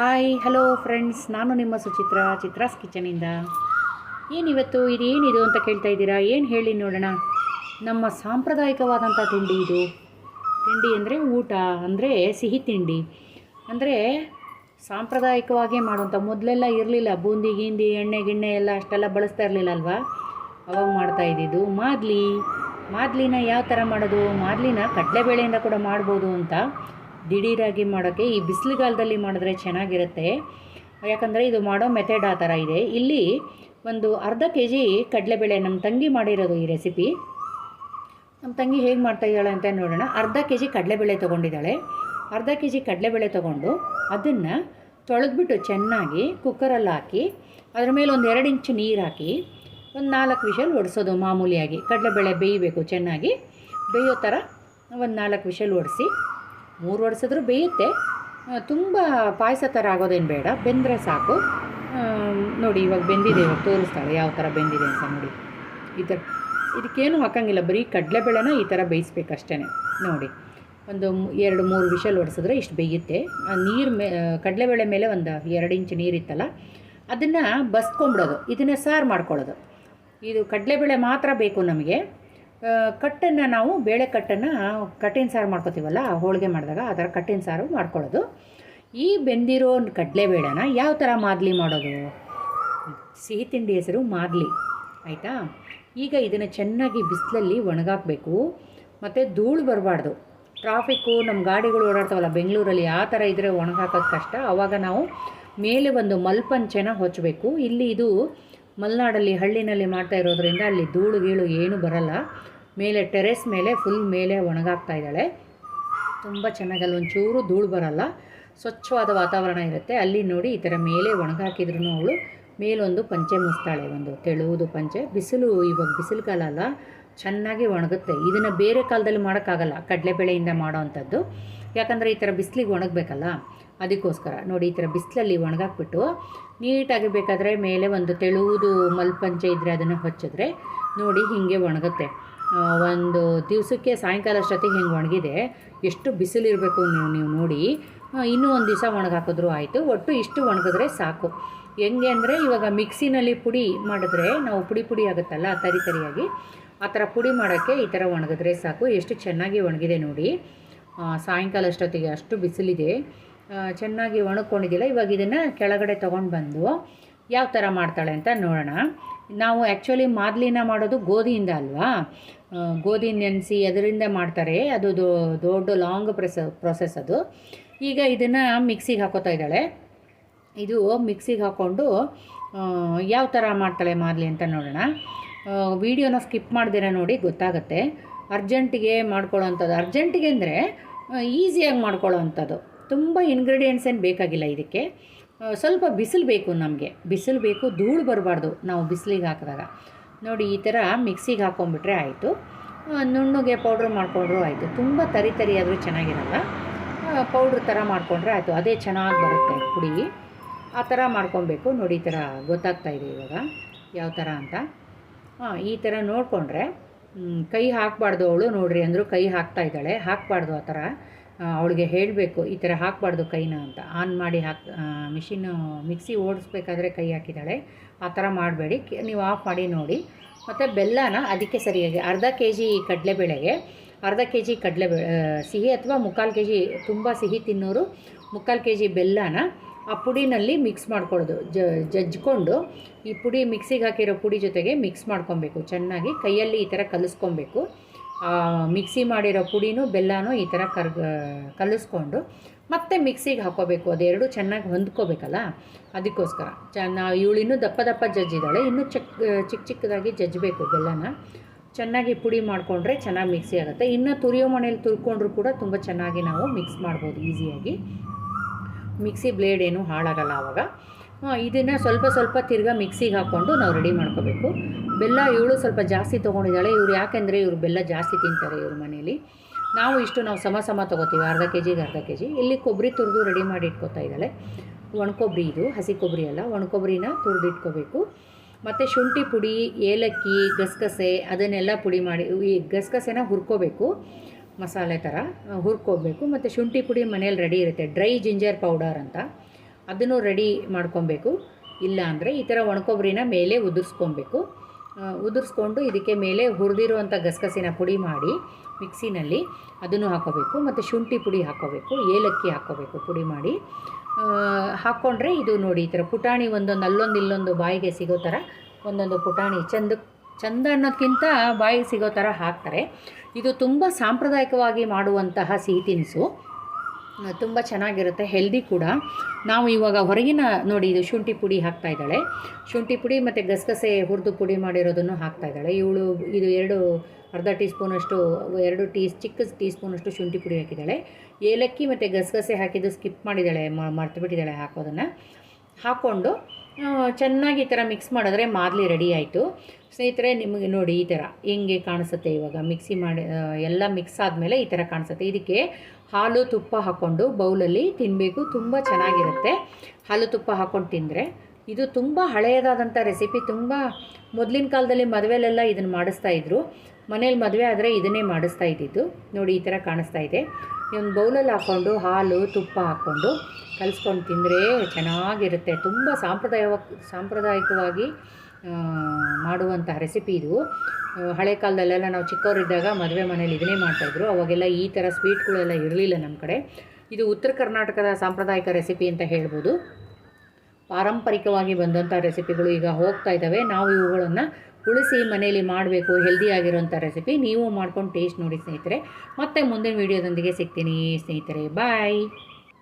Hi hello friends ನಾನು ನಿಮ್ಮ ಸುಚಿತ್ರ, ಚಿತ್ರಾಸ್ ಕಿಚನಿಂದ ಏನಿವತ್ತು ಇದು ಏನಿದು ಅಂತ ಕೇಳ್ತಾ ಇದ್ದೀರಾ? ಏನು ಹೇಳಿ ನೋಡೋಣ. ನಮ್ಮ ಸಾಂಪ್ರದಾಯಿಕವಾದಂಥ ತಿಂಡಿ ಇದು. ತಿಂಡಿ ಅಂದರೆ ಊಟ, ಅಂದರೆ ಸಿಹಿ ತಿಂಡಿ. ಅಂದರೆ ಸಾಂಪ್ರದಾಯಿಕವಾಗಿ ಮಾಡುವಂಥ ಮೊದಲೆಲ್ಲ ಇರಲಿಲ್ಲ. ಬೂಂದಿ, ಗಿಂದಿ, ಎಣ್ಣೆ, ಗಿಣ್ಣೆ ಎಲ್ಲ ಅಷ್ಟೆಲ್ಲ ಬಳಸ್ತಾ ಇರಲಿಲ್ಲ ಅಲ್ವಾ? ಅವಾಗ ಮಾಡ್ತಾ ಇದ್ದಿದ್ದು ಮಾದ್ಲಿ. ಮಾದ್ಲಿನ ಯಾವ ಥರ ಮಾಡೋದು? ಮಾದ್ಲಿನ ಕಡಲೆಬೇಳೆಯಿಂದ ಕೂಡ ಮಾಡ್ಬೋದು ಅಂತ. ದಿಢೀರಾಗಿ ಮಾಡೋಕ್ಕೆ, ಈ ಬಿಸಿಲುಗಾಲದಲ್ಲಿ ಮಾಡಿದ್ರೆ ಚೆನ್ನಾಗಿರುತ್ತೆ. ಯಾಕಂದರೆ ಇದು ಮಾಡೋ ಮೆಥಡ್ ಆ ಥರ ಇದೆ. ಇಲ್ಲಿ ಒಂದು ಅರ್ಧ ಕೆ ಜಿ ಕಡಲೆಬೇಳೆ ನಮ್ಮ ತಂಗಿ ಮಾಡಿರೋದು ಈ ರೆಸಿಪಿ ನಮ್ಮ ತಂಗಿ ಹೇಗೆ ಮಾಡ್ತಾಯಿದ್ದಾಳೆ ಅಂತ ನೋಡೋಣ. ಅರ್ಧ ಕೆ ಜಿ ಕಡಲೆಬೇಳೆ ತೊಗೊಂಡಿದ್ದಾಳೆ. ಅರ್ಧ ಕೆ ಜಿ ಕಡಲೆಬೇಳೆ ತೊಗೊಂಡು ಅದನ್ನು ತೊಳೆದ್ಬಿಟ್ಟು ಚೆನ್ನಾಗಿ ಕುಕ್ಕರಲ್ಲಿ ಹಾಕಿ, ಅದ್ರ ಮೇಲೆ ಒಂದು ಎರಡು ಇಂಚು ನೀರು ಹಾಕಿ, ಒಂದು ನಾಲ್ಕು ವಿಷಲ್ ಒಡಿಸೋದು ಮಾಮೂಲಿಯಾಗಿ. ಕಡಲೆಬೇಳೆ ಬೇಯಬೇಕು ಚೆನ್ನಾಗಿ. ಬೇಯೋ ಥರ ಒಂದು ನಾಲ್ಕು ವಿಷಲ್ ಒಡಿಸಿ ಮೂರು ಒಡಿಸಿದ್ರೂ ಬೇಯುತ್ತೆ. ತುಂಬ ಪಾಯಸ ಥರ ಆಗೋದೇನು ಬೇಡ. ಬೆಂದರೆ ಸಾಕು. ನೋಡಿ ಇವಾಗ ಬೆಂದಿದೆ, ಇವಾಗ ತೋರಿಸ್ತಾಳೆ ಯಾವ ಥರ ಬೆಂದಿದೆ ಅಂತ ನೋಡಿ. ಈ ಥರ ಇದಕ್ಕೇನು ಹಾಕೋಂಗಿಲ್ಲ. ಬರೀ ಕಡಲೆಬೇಳೆನ ಈ ಥರ ಬೇಯಿಸ್ಬೇಕಷ್ಟೇ ನೋಡಿ, ಒಂದು ಎರಡು ಮೂರು ವಿಷಲ್ ಹೊಡೆಸಿದ್ರೆ ಇಷ್ಟು ಬೇಯುತ್ತೆ. ಆ, ನೀರು ಮೇ ಕಡಲೆಬೇಳೆ ಮೇಲೆ ಒಂದು ಎರಡು ಇಂಚು ನೀರಿತ್ತಲ್ಲ ಅದನ್ನು ಬಸ್ಕೊಂಬಿಡೋದು. ಇದನ್ನು ಸಾರು ಮಾಡ್ಕೊಳ್ಳೋದು. ಇದು ಕಡಲೆಬೇಳೆ ಮಾತ್ರ ಬೇಕು ನಮಗೆ. ಕಟ್ಟನ್ನು ನಾವು ಬೇಳೆ ಕಟ್ಟನ್ನು ಕಟ್ಟಿನ ಸಾರು ಮಾಡ್ಕೋತೀವಲ್ಲ ಹೋಳಿಗೆ ಮಾಡಿದಾಗ ಆ ಥರ ಕಟ್ಟಿನ ಸಾರು ಮಾಡ್ಕೊಳ್ಳೋದು. ಈ ಬೆಂದಿರೋ ಕಡಲೆಬೇಳೆನ ಯಾವ ಥರ ಮಾದಲಿ ಮಾಡೋದು? ಸಿಹಿ ತಿಂಡಿ ಹೆಸರು ಮಾದಲಿ, ಆಯಿತಾ? ಈಗ ಇದನ್ನು ಚೆನ್ನಾಗಿ ಬಿಸಿಲಲ್ಲಿ ಒಣಗಾಕಬೇಕು. ಮತ್ತು ಧೂಳು ಬರಬಾರ್ದು. ಟ್ರಾಫಿಕ್ಕು, ನಮ್ಮ ಗಾಡಿಗಳು ಓಡಾಡ್ತಾವಲ್ಲ, ಬೆಂಗಳೂರಲ್ಲಿ ಆ ಥರ ಇದ್ದರೆ ಒಣಗಾಕೋದು ಕಷ್ಟ. ಆವಾಗ ನಾವು ಮೇಲೆ ಒಂದು ಮಲ್ಪಂಚೆನ ಹೊಚ್ಚಬೇಕು ಇಲ್ಲಿ ಇದು ಮಲೆನಾಡಲ್ಲಿ ಹಳ್ಳಿನಲ್ಲಿ ಮಾಡ್ತಾ ಇರೋದ್ರಿಂದ ಅಲ್ಲಿ ಧೂಳು ಗೀಳು ಏನೂ ಬರಲ್ಲ. ಮೇಲೆ ಟೆರೆಸ್ ಮೇಲೆ ಫುಲ್ ಮೇಲೆ ಒಣಗಾಗ್ತಾ ಇದ್ದಾಳೆ. ತುಂಬ ಚೆನ್ನಾಗಿ ಅಲ್ಲಿ ಒಂಚೂರು ಧೂಳು ಬರಲ್ಲ. ಸ್ವಚ್ಛವಾದ ವಾತಾವರಣ ಇರುತ್ತೆ. ಅಲ್ಲಿ ನೋಡಿ ಈ ಥರ ಮೇಲೆ ಒಣಗಾಕಿದ್ರು ಅವಳು ಮೇಲೊಂದು ಪಂಚೆ ಮುಸ್ತಾಳೆ ಒಂದು ತೆಳುವುದು ಪಂಚೆ. ಬಿಸಿಲು ಇವಾಗ ಬಿಸಿಲು ಕಾಲ ಅಲ್ಲ, ಚೆನ್ನಾಗಿ ಒಣಗುತ್ತೆ. ಇದನ್ನು ಬೇರೆ ಕಾಲದಲ್ಲಿ ಮಾಡೋಕ್ಕಾಗಲ್ಲ. ಕಡಲೆಬೇಳೆಯಿಂದ ಮಾಡೋ ಅಂಥದ್ದು. ಯಾಕಂದರೆ ಈ ಥರ ಬಿಸಿಲಿಗೆ ಒಣಗಬೇಕಲ್ಲ. ಅದಕ್ಕೋಸ್ಕರ ನೋಡಿ ಈ ಥರ ಬಿಸಿಲಲ್ಲಿ ಒಣಗಾಕ್ಬಿಟ್ಟು ನೀಟಾಗಿ ಬೇಕಾದರೆ ಮೇಲೆ ಒಂದು ತೆಳುವುದು ಮಲ್ಪಂಚೆ ಇದ್ದರೆ ಅದನ್ನು ಹಚ್ಚಿದ್ರೆ ನೋಡಿ ಹೀಗೆ ಒಣಗುತ್ತೆ. ಒಂದು ದಿವಸಕ್ಕೆ ಸಾಯಂಕಾಲ ಅಷ್ಟೊತ್ತಿಗೆ ಹಿಂಗೆ ಒಣಗಿದೆ. ಎಷ್ಟು ಬಿಸಿಲಿರಬೇಕು ನೀವು ನೀವು ನೋಡಿ. ಇನ್ನೂ ಒಂದು ದಿವಸ ಒಣಗಾಕಿದ್ರು ಆಯಿತು. ಒಟ್ಟು ಇಷ್ಟು ಒಣಗಿದ್ರೆ ಸಾಕು. ಹೆಂಗೆ ಅಂದರೆ ಇವಾಗ ಮಿಕ್ಸಿನಲ್ಲಿ ಪುಡಿ ಮಾಡಿದ್ರೆ, ನಾವು ಪುಡಿ ಪುಡಿ ಆಗುತ್ತಲ್ಲ, ತರಿ ತರಿಯಾಗಿ, ಆ ಥರ ಪುಡಿ ಮಾಡೋಕ್ಕೆ ಈ ಥರ ಒಣಗಿದ್ರೆ ಸಾಕು. ಎಷ್ಟು ಚೆನ್ನಾಗಿ ಒಣಗಿದೆ ನೋಡಿ. ಸಾಯಂಕಾಲ ಅಷ್ಟೊತ್ತಿಗೆ ಅಷ್ಟು ಬಿಸಿಲಿದೆ. ಚೆನ್ನಾಗಿ ಒಣಕೊಂಡಿದ್ದಿಲ್ಲ ಇವಾಗ ಇದನ್ನು ಕೆಳಗಡೆ ತೊಗೊಂಡು ಬಂದು ಯಾವ ಥರ ಮಾಡ್ತಾಳೆ ಅಂತ ನೋಡೋಣ. ನಾವು ಆ್ಯಕ್ಚುಲಿ ಮಾದಲಿನ ಮಾಡೋದು ಗೋಧಿಯಿಂದ ಅಲ್ವಾ? ಗೋಧಿ ನೆನೆಸಿ ಅದರಿಂದ ಮಾಡ್ತಾರೆ. ಅದು ದೊಡ್ಡ ಲಾಂಗ್ ಪ್ರೊಸ ಪ್ರೊಸೆಸ್ ಅದು. ಈಗ ಇದನ್ನು ಮಿಕ್ಸಿಗೆ ಹಾಕೋತಾ ಇದ್ದಾಳೆ. ಇದು ಮಿಕ್ಸಿಗೆ ಹಾಕ್ಕೊಂಡು ಯಾವ ಥರ ಮಾಡ್ತಾಳೆ ಮಾದಲಿ ಅಂತ ನೋಡೋಣ. ವೀಡಿಯೋನ ಸ್ಕಿಪ್ ಮಾಡ್ದಿರ ನೋಡಿ ಗೊತ್ತಾಗುತ್ತೆ. ಅರ್ಜೆಂಟಿಗೆ ಮಾಡ್ಕೊಳ್ಳೋ ಅಂಥದ್ದು ಅರ್ಜೆಂಟಿಗೆ ಅಂದರೆ ಈಸಿಯಾಗಿ ಮಾಡ್ಕೊಳ್ಳೋ ಅಂಥದ್ದು ತುಂಬ ಇಂಗ್ರೀಡಿಯೆಂಟ್ಸ್ ಏನು ಬೇಕಾಗಿಲ್ಲ ಇದಕ್ಕೆ. ಸ್ವಲ್ಪ ಬಿಸಿಲು ಬೇಕು ನಮಗೆ. ಬಿಸಿಲು ಬೇಕು, ಧೂಳು ಬರಬಾರ್ದು ನಾವು ಬಿಸಿಲಿಗೆ ಹಾಕಿದಾಗ. ನೋಡಿ, ಈ ಥರ ಮಿಕ್ಸಿಗೆ ಹಾಕ್ಕೊಂಬಿಟ್ರೆ ಆಯಿತು. ನುಣ್ಣಗೆ ಪೌಡ್ರ್ ಮಾಡಿಕೊಂಡ್ರು ಆಯಿತು. ತುಂಬ ತರಿ ತರಿ ಆದರೂ ಚೆನ್ನಾಗಿರಲ್ಲ. ಪೌಡ್ರ್ ಥರ ಮಾಡಿಕೊಂಡ್ರೆ ಆಯಿತು. ಅದೇ ಚೆನ್ನಾಗಿ ಬರುತ್ತೆ ಪುಡಿ. ಆ ಥರ ಮಾಡ್ಕೊಬೇಕು. ನೋಡಿ, ಈ ಥರ ಗೊತ್ತಾಗ್ತಾ ಇದೆ ಇವಾಗ ಯಾವ ಥರ ಅಂತ. ಹಾಂ ಈ ಥರ ನೋಡಿಕೊಂಡ್ರೆ ಕೈ ಹಾಕಬಾರ್ದು ಅವಳು ನೋಡ್ರಿ ಅಂದರು ಕೈ ಹಾಕ್ತಾ ಇದ್ದಾಳೆ. ಹಾಕಬಾರ್ದು ಆ ಥರ. ಅವಳಿಗೆ ಹೇಳಬೇಕು, ಈ ಥರ ಹಾಕಬಾರ್ದು ಕೈನ ಅಂತ. ಆನ್ ಮಾಡಿ ಹಾಕ್ ಮಿಷಿನ್ನು ಮಿಕ್ಸಿ ಓಡಿಸ್ಬೇಕಾದ್ರೆ ಕೈ ಹಾಕಿದ್ದಾಳೆ. ಆ ಥರ ಮಾಡಬೇಡಿ. ನೀವು ಆಫ್ ಮಾಡಿ ನೋಡಿ. ಮತ್ತು ಬೆಲ್ಲನ ಅದಕ್ಕೆ ಸರಿಯಾಗಿ, ಅರ್ಧ ಕೆ ಜಿ ಕಡಲೆಬೇಳೆಗೆ, ಅರ್ಧ ಕೆ ಜಿ ಕಡಲೆ ಸಿಹಿ ಅಥವಾ ಮುಕ್ಕಾಲು ಕೆ ಜಿ ತುಂಬ ಸಿಹಿ ತಿನ್ನೋರು ಮುಕ್ಕಾಲು ಕೆ ಜಿ ಬೆಲ್ಲನ ಆ ಪುಡಿನಲ್ಲಿ ಮಿಕ್ಸ್ ಮಾಡ್ಕೊಳ್ಳೋದು. ಜಜ್ಕೊಂಡು ಈ ಪುಡಿ ಮಿಕ್ಸಿಗೆ ಹಾಕಿರೋ ಪುಡಿ ಜೊತೆಗೆ ಮಿಕ್ಸ್ ಮಾಡ್ಕೊಬೇಕು. ಚೆನ್ನಾಗಿ ಕೈಯಲ್ಲಿ ಈ ಥರ ಕಲಿಸ್ಕೊಬೇಕು. ಮಿಕ್ಸಿ ಮಾಡಿರೋ ಪುಡಿನೂ ಬೆಲ್ಲನೂ ಈ ಥರ ಕರ್ಗ, ಕಲಿಸ್ಕೊಂಡು ಮತ್ತೆ ಮಿಕ್ಸಿಗೆ ಹಾಕೋಬೇಕು ಅದೆರಡು ಚೆನ್ನಾಗಿ ಹೊಂದ್ಕೋಬೇಕಲ್ಲ? ಅದಕ್ಕೋಸ್ಕರ. ಚೆನ್ನ ಇವಳು ಇನ್ನೂ ದಪ್ಪ ದಪ್ಪ ಜಜ್ಜಿದ್ದಾಳೆ. ಇನ್ನೂ ಚಿಕ್ಕ ಚಿಕ್ಕ ಚಿಕ್ಕದಾಗಿ ಜಜ್ಜಬೇಕು ಬೆಲ್ಲನ. ಚೆನ್ನಾಗಿ ಪುಡಿ ಮಾಡಿಕೊಂಡ್ರೆ ಚೆನ್ನಾಗಿ ಮಿಕ್ಸಿ ಆಗುತ್ತೆ. ಇನ್ನು ತುರಿಯೋ ಮನೇಲಿ ತುರ್ಕೊಂಡ್ರೂ ಕೂಡ ತುಂಬ ಚೆನ್ನಾಗಿ ನಾವು ಮಿಕ್ಸ್ ಮಾಡ್ಬೋದು ಈಸಿಯಾಗಿ. ಮಿಕ್ಸಿ ಬ್ಲೇಡ್ ಏನು ಹಾಳಾಗಲ್ಲ ಆವಾಗ. ಇದನ್ನು ಸ್ವಲ್ಪ ಸ್ವಲ್ಪ ತಿರ್ಗಾ ಮಿಕ್ಸಿಗೆ ಹಾಕ್ಕೊಂಡು ನಾವು ರೆಡಿ ಮಾಡ್ಕೋಬೇಕು. ಬೆಲ್ಲ ಇವಳು ಸ್ವಲ್ಪ ಜಾಸ್ತಿ ತೊಗೊಂಡಿದ್ದಾಳೆ. ಇವ್ರು ಯಾಕೆಂದರೆ ಇವರು ಬೆಲ್ಲ ಜಾಸ್ತಿ ತಿಂತಾರೆ ಇವ್ರ ಮನೇಲಿ. ನಾವು ಇಷ್ಟು ನಾವು ಸಮ ಸಮ ತೊಗೋತೀವಿ. ಅರ್ಧ ಕೆ ಜಿಗೆ ಅರ್ಧ ಕೆ ಜಿ ಇಲ್ಲಿ ಕೊಬ್ಬರಿ ತುರಿದು ರೆಡಿ ಮಾಡಿ ಇಟ್ಕೊತಾ ಇದ್ದಾಳೆ. ಒಣಕೊಬ್ಬರಿ ಇದು, ಹಸಿ ಕೊಬ್ಬರಿ ಅಲ್ಲ. ಒಣಕೊಬ್ಬರಿನ ತುರಿದು ಇಟ್ಕೋಬೇಕು. ಮತ್ತು ಶುಂಠಿ ಪುಡಿ, ಏಲಕ್ಕಿ, ಗಸಗಸೆ ಅದನ್ನೆಲ್ಲ ಪುಡಿ ಮಾಡಿ, ಈ ಗಸಗಸೆನ ಹುರ್ಕೋಬೇಕು. ಮಸಾಲೆ ಥರ ಹುರ್ಕೋಬೇಕು. ಮತ್ತು ಶುಂಠಿ ಪುಡಿ ಮನೇಲಿ ರೆಡಿ ಇರುತ್ತೆ. ಡ್ರೈ ಜಿಂಜರ್ ಪೌಡರ್ ಅಂತ. ಅದನ್ನು ರೆಡಿ ಮಾಡ್ಕೊಬೇಕು. ಇಲ್ಲ ಅಂದರೆ ಈ ಥರ ಒಣಕೊಬ್ಬರಿನ ಮೇಲೆ ಉದುರಿಸ್ಕೊಬೇಕು. ಉದುರಿಸ್ಕೊಂಡು ಇದಕ್ಕೆ ಮೇಲೆ ಹುರಿದಿರುವಂಥ ಗಸಗಸಿನ ಪುಡಿ ಮಾಡಿ ಮಿಕ್ಸಿನಲ್ಲಿ ಅದನ್ನು ಹಾಕೋಬೇಕು ಮತ್ತು ಶುಂಠಿ ಪುಡಿ ಹಾಕೋಬೇಕು, ಏಲಕ್ಕಿ ಹಾಕೋಬೇಕು ಪುಡಿ ಮಾಡಿ. ಹಾಕ್ಕೊಂಡ್ರೆ ಇದು ನೋಡಿ ಈ ಥರ ಪುಟಾಣಿ ಒಂದೊಂದು ಅಲ್ಲೊಂದು ಇಲ್ಲೊಂದು ಬಾಯಿಗೆ ಸಿಗೋ ಥರ ಒಂದೊಂದು ಪುಟಾಣಿ ಚಂದ ಚಂದ ಅನ್ನೋದಕ್ಕಿಂತ ಬಾಯಿಗೆ ಸಿಗೋ ಥರ ಹಾಕ್ತಾರೆ. ಇದು ತುಂಬ ಸಾಂಪ್ರದಾಯಿಕವಾಗಿ ಮಾಡುವಂತಹ ಸಿಹಿ ತಿನಿಸು. ತುಂಬ ಚೆನ್ನಾಗಿರುತ್ತೆ ಹೆಲ್ದಿ ಕೂಡ. ನಾವು ಇವಾಗ ಹೊರಗಿನ ನೋಡಿ ಇದು ಶುಂಠಿ ಪುಡಿ ಹಾಕ್ತಾ ಇದ್ದಾಳೆ. ಶುಂಠಿ ಪುಡಿ ಮತ್ತು ಗಸಗಸೆ ಹುರಿದು ಪುಡಿ ಮಾಡಿರೋದನ್ನು ಹಾಕ್ತಾ ಇದ್ದಾಳೆ. ಇವಳು ಇದು ಎರಡು ಅರ್ಧ ಟೀ ಸ್ಪೂನಷ್ಟು ಎರಡು ಟೀ ಚಿಕ್ಕ ಟೀ ಸ್ಪೂನಷ್ಟು ಶುಂಠಿ ಪುಡಿ ಹಾಕಿದ್ದಾಳೆ. ಏಲಕ್ಕಿ ಮತ್ತು ಗಸಗಸೆ ಹಾಕಿದ್ದು ಸ್ಕಿಪ್ ಮಾಡಿದ್ದಾಳೆ ಮರ್ತು ಬಿಟ್ಟಿದ್ದಾಳೆ ಹಾಕೋದನ್ನು. ಹಾಕ್ಕೊಂಡು ಚೆನ್ನಾಗಿ ಈ ಥರ ಮಿಕ್ಸ್ ಮಾಡಿದ್ರೆ ಮಾದಲಿ ರೆಡಿ ಆಯಿತು. ಸ್ನೇಹಿತರೆ, ನಿಮಗೆ ನೋಡಿ ಈ ಥರ ಹೆಂಗೆ ಕಾಣಿಸುತ್ತೆ ಇವಾಗ. ಮಿಕ್ಸಿ ಮಾಡಿ ಎಲ್ಲ ಮಿಕ್ಸ್ ಆದಮೇಲೆ ಈ ಥರ ಕಾಣಿಸುತ್ತೆ. ಇದಕ್ಕೆ ಹಾಲು ತುಪ್ಪ ಹಾಕ್ಕೊಂಡು ಬೌಲಲ್ಲಿ ತಿನ್ನಬೇಕು ತುಂಬ ಚೆನ್ನಾಗಿರುತ್ತೆ. ಹಾಲು ತುಪ್ಪ ಹಾಕ್ಕೊಂಡು ತಿಂದರೆ ಇದು ತುಂಬ ಹಳೆಯದಾದಂಥ ರೆಸಿಪಿ ತುಂಬ ಮೊದಲಿನ ಕಾಲದಲ್ಲಿ ಮದುವೆಲೆಲ್ಲ ಇದನ್ನು ಮಾಡಿಸ್ತಾ ಇದ್ರು. ಮನೇಲಿ ಮದುವೆ ಆದರೆ ಇದನ್ನೇ ಮಾಡಿಸ್ತಾ ಇದ್ದಿದ್ದು. ನೋಡಿ ಈ ಥರ ಕಾಣಿಸ್ತಾ ಇದೆ. ಒಂದು ಬೌಲಲ್ಲಿ ಹಾಕ್ಕೊಂಡು ಹಾಲು, ತುಪ್ಪ ಹಾಕ್ಕೊಂಡು ಕಲಿಸ್ಕೊಂಡು ತಿಂದರೆ ಚೆನ್ನಾಗಿರುತ್ತೆ. ತುಂಬ ಸಾಂಪ್ರದಾಯ ಸಾಂಪ್ರದಾಯಿಕವಾಗಿ ಮಾಡುವಂತಹ ರೆಸಿಪಿ ಇದು. ಹಳೆ ಕಾಲದಲ್ಲೆಲ್ಲ ನಾವು ಚಿಕ್ಕವರಿದ್ದಾಗ ಮದುವೆ ಮನೇಲಿ ಇದನ್ನೇ ಮಾಡ್ತಾಯಿದ್ರು ಅವಾಗೆಲ್ಲ ಈ ಥರ ಸ್ವೀಟ್ಗಳೆಲ್ಲ ಇರಲಿಲ್ಲ ನಮ್ಮ ಕಡೆ. ಇದು ಉತ್ತರ ಕರ್ನಾಟಕದ ಸಾಂಪ್ರದಾಯಿಕ ರೆಸಿಪಿ ಅಂತ ಹೇಳ್ಬೋದು. ಪಾರಂಪರಿಕವಾಗಿ ಬಂದಂಥ ರೆಸಿಪಿಗಳು ಈಗ ಹೋಗ್ತಾ ಇದ್ದಾವೆ. ನಾವು ಇವುಗಳನ್ನು ಉಳಿಸಿ ಮನೆಯಲ್ಲಿ ಮಾಡಬೇಕು ಹೆಲ್ದಿ ಆಗಿರೋಂಥ ರೆಸಿಪಿ ನೀವು ಮಾಡ್ಕೊಂಡು ಟೇಸ್ಟ್ ನೋಡಿ ಸ್ನೇಹಿತರೆ. ಮತ್ತೆ ಮುಂದಿನ ವೀಡಿಯೋದೊಂದಿಗೆ ಸಿಗ್ತೀನಿ ಸ್ನೇಹಿತರೆ. ಬಾಯ್